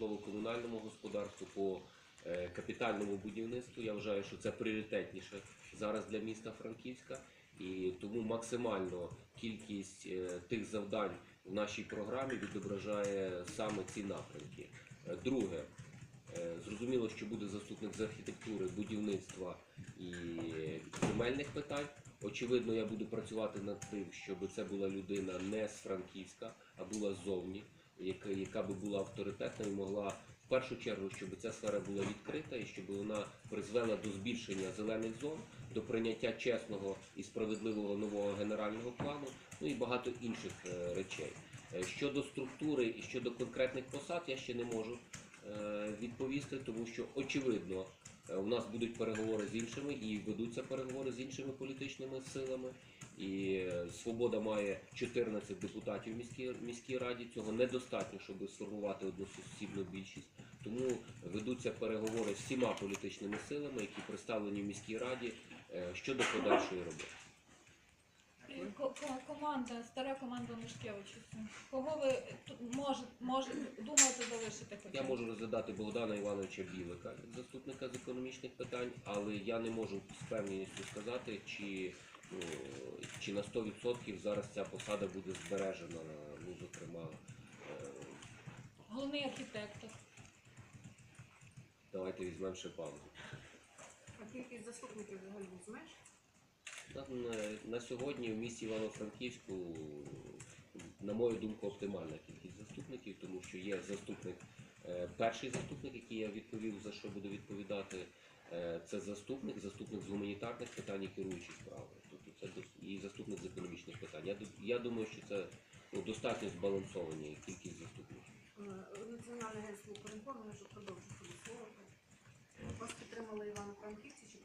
житлово-комунальному господарству, по е, капітальному будівництву. Я вважаю, що це пріоритетніше зараз для міста Франківська. І тому максимально кількість е, тих завдань в нашій програмі відображає саме ці напрямки. Е, Друге, зрозуміло, що буде заступник з архітектури, будівництва і земельних питань. Очевидно, я буду працювати над тим, щоб це була людина не з Франківська, а була ззовні, яка, яка би була авторитетна і могла в першу чергу, щоб ця сфера була відкрита і щоб вона призвела до збільшення зелених зон, до прийняття чесного і справедливого нового генерального плану, ну і багато інших е, речей. Е, Щодо структури і щодо конкретних посад, я ще не можу е, відповісти, тому що очевидно у нас будуть переговори з іншими і ведуться переговори з іншими політичними силами. І е, свобода має 14 депутатів в міській міській раді. Цього недостатньо, щоб сформувати односусідну більшість. Тому ведуться переговори з всіма політичними силами, які представлені в міській раді е, щодо подальшої роботи. І ко- ко- Команда, стара команда Мишкевича. Кого ви тут може, може, думаєте залишити? Я можу розглядати Богдана Івановича Білика, як заступника з економічних питань, але я не можу з певністю сказати, чи, ну, чи на 100% зараз ця посада буде збережена, ну, зокрема. е, Головний архітектор. Давайте візьмемо ще паузу. А кількість заступників взагалі візьмеш? На, сьогодні в місті Івано-Франківську, на мою думку, оптимальна кількість заступників, тому що є заступник, е, перший заступник, який я відповів, за що буду відповідати. е, Це заступник, заступник з гуманітарних питань і керуючий справи. Тобто це і заступник з економічних питань. Я, я думаю, що це ну, достатньо збалансовані кількість заступників. Е, Національне агентство «Укрінформ» може продовжити висловити. Вас підтримали Івано-Франківці чи